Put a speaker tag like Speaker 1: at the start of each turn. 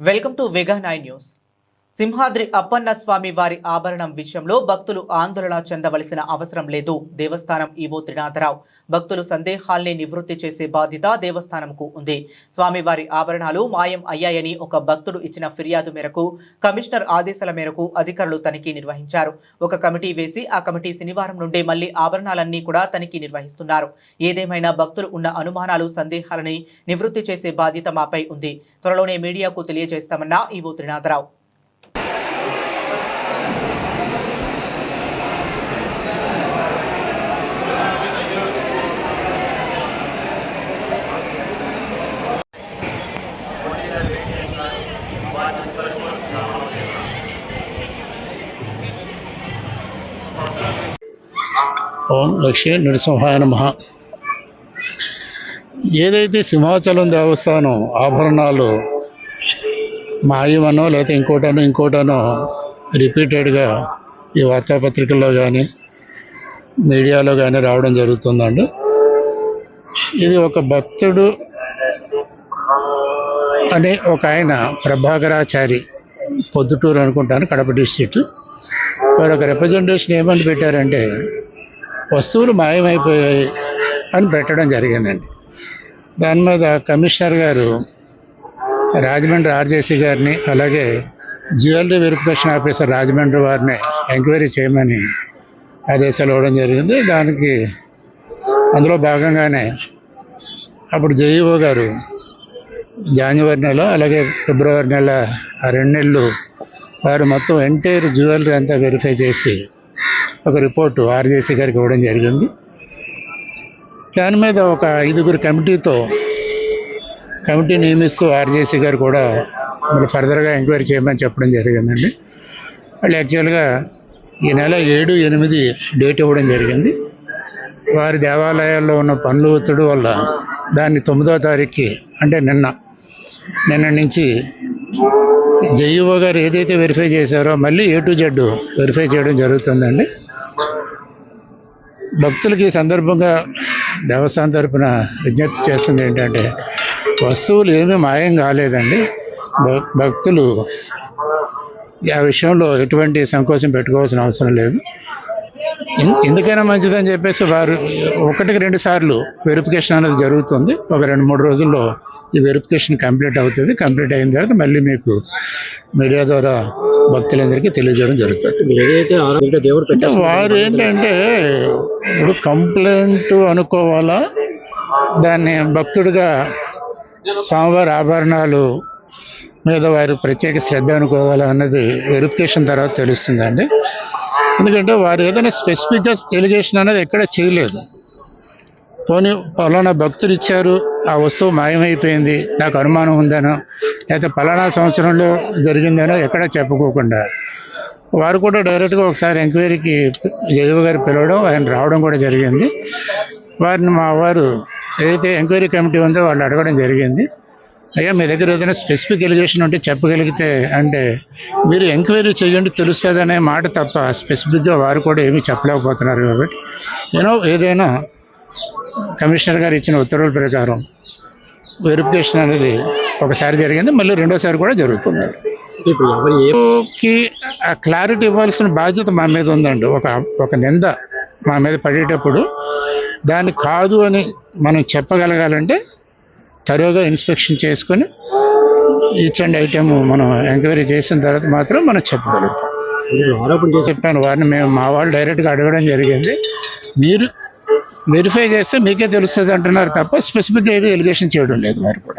Speaker 1: welcome to Vega nine news Simhadri Appanna స్వామి వారి ఆభరణం విషయంలో భక్తులు ఆందోళన చెందవలసిన అవసరం లేదు. దేవస్థానం ఈవో త్రినాథరావు. భక్తులు సందేహాల్ని నివృత్తి చేసే బాధ్యత దేవస్థానంకు ఉంది. స్వామివారి ఆభరణాలు మాయం అయ్యాయని ఒక భక్తుడు ఇచ్చిన ఫిర్యాదు మేరకు కమిషనర్ ఆదేశాల మేరకు అధికారులు తనిఖీ నిర్వహించారు. ఒక కమిటీ వేసి ఆ కమిటీ శనివారం నుండి మళ్ళీ ఆభరణాలన్నీ కూడా తనిఖీ నిర్వహిస్తున్నారు. ఏదేమైనా భక్తులు ఉన్న అనుమానాలు సందేహాలని నివృత్తి చేసే బాధ్యత మాపై ఉంది. త్వరలోనే మీడియాకు తెలియజేస్తామన్న ఈవో త్రినాథరావు.
Speaker 2: ఓం లక్ష్మీ నృసింహాయ నమ. ఏదైతే సింహాచలం దేవస్థానం ఆభరణాలు మాయమనో లేకపోతే ఇంకోటనో ఇంకోటనో రిపీటెడ్గా ఈ వార్తాపత్రికల్లో కానీ మీడియాలో కానీ రావడం జరుగుతుందండి. ఇది ఒక భక్తుడు అనే ఒక ఆయన ప్రభాకరాచారి పొద్దుటూరు అనుకుంటాను కడప డిస్ట్రిక్ట్. వారు ఒక రిప్రజెంటేషన్ ఏమని పెట్టారంటే వస్తువులు మాయమైపోయాయి అని పెట్టడం జరిగిందండి. దాని మీద కమిషనర్ గారు రాజమండ్రి ఆర్జేసీ గారిని అలాగే జ్యువెలరీ వెరిఫికేషన్ ఆఫీసర్ రాజమండ్రి వారిని ఎంక్వైరీ చేయమని ఆదేశాలు ఇవ్వడం జరిగింది. దానికి అందులో భాగంగానే అప్పుడు జేఈఓ గారు జాన్యువరి నెల అలాగే ఫిబ్రవరి నెల ఆ రెండు నెలలు వారు మొత్తం ఎంటైర్ జ్యువెలరీ అంతా వెరిఫై చేసి ఒక రిపోర్టు ఆర్జేసీ గారికి ఇవ్వడం జరిగింది. దాని మీద ఒక ఐదుగురు కమిటీతో కమిటీ నియమిస్తూ ఆర్జేసీ గారు కూడా మరి ఫర్దర్గా ఎంక్వైరీ చేయమని చెప్పడం జరిగిందండి. వాళ్ళు యాక్చువల్గా ఈ నెల ఏడు ఎనిమిది డేట్ ఇవ్వడం జరిగింది. వారి దేవాలయాల్లో ఉన్న పనులు ఒత్తిడి వల్ల దాన్ని తొమ్మిదో తారీఖుకి అంటే నిన్న నిన్న నుంచి జేఈఓ గారు ఏదైతే వెరిఫై చేశారో మళ్ళీ ఏ టు జెడ్ వెరిఫై చేయడం జరుగుతుందండి. భక్తులకి సందర్భంగా దేవస్థానం తరపున విజ్ఞప్తి చేస్తుంది ఏంటంటే వస్తువులు ఏమీ మాయం కాలేదండి. భక్తులు ఆ విషయంలో ఎటువంటి సంకోచం పెట్టుకోవాల్సిన అవసరం లేదు. ఎందుకైనా మంచిదని చెప్పేసి వారు ఒకటికి రెండు సార్లు వెరిఫికేషన్ అనేది జరుగుతుంది. ఒక రెండు మూడు రోజుల్లో ఈ వెరిఫికేషన్ కంప్లీట్ అవుతుంది. కంప్లీట్ అయిన తర్వాత మళ్ళీ మీకు మీడియా ద్వారా భక్తులందరికీ తెలియజేయడం జరుగుతుంది. వారు ఏంటంటే ఇప్పుడు కంప్లైంట్ అనుకోవాలా? దాన్ని భక్తుడిగా స్వామివారి ఆభరణాలు మీద వారు ప్రత్యేక శ్రద్ధ అనుకోవాలా అన్నది వెరిఫికేషన్ తర్వాత తెలుస్తుందండి. ఎందుకంటే వారు ఏదైనా స్పెసిఫిక్గా ఎలిగేషన్ అనేది ఎక్కడ చేయలేదు. పోనీ పలానా భక్తులు ఇచ్చారు ఆ వస్తువు మాయమైపోయింది నాకు అనుమానం ఉందనో లేకపోతే పలానా సంవత్సరంలో జరిగిందనో ఎక్కడా చెప్పుకోకుండా వారు కూడా డైరెక్ట్గా ఒకసారి ఎంక్వైరీకి జయవ గారు పిలవడం ఆయన రావడం కూడా జరిగింది. వారిని మా వారు ఏదైతే ఎంక్వైరీ కమిటీ ఉందో వాళ్ళు అడగడం జరిగింది. అయ్యా మీ దగ్గర ఏదైనా స్పెసిఫిక్ ఎలిగేషన్ ఉంటే చెప్పగలిగితే అంటే మీరు ఎంక్వైరీ చేయండి తెలుస్తుంది అనే మాట తప్ప స్పెసిఫిక్గా వారు కూడా ఏమీ చెప్పలేకపోతున్నారు కాబట్టి యూనో ఏదైనా కమిషనర్ గారు ఇచ్చిన ఉత్తర్వుల ప్రకారం వెరిఫికేషన్ అనేది ఒకసారి జరిగింది మళ్ళీ రెండోసారి కూడా జరుగుతుంది. కి ఆ క్లారిటీ ఇవ్వాల్సిన బాధ్యత మా మీద ఉందండి. ఒక ఒక నింద మా మీద పడేటప్పుడు దాన్ని కాదు అని మనం చెప్పగలగాలంటే తరువుగా ఇన్స్పెక్షన్ చేసుకొని ఈచ్ అండ్ ఐటమ్ మనం ఎంక్వైరీ చేసిన తర్వాత మాత్రం మనం చెప్పగలుగుతాం. చెప్పాను వారిని మేము మా వాళ్ళు డైరెక్ట్గా అడగడం జరిగింది. మీరు వెరిఫై చేస్తే మీకే తెలుస్తుంది అంటున్నారు తప్ప స్పెసిఫిక్గా ఏదో ఎలిగేషన్ చేయడం లేదు వారు కూడా.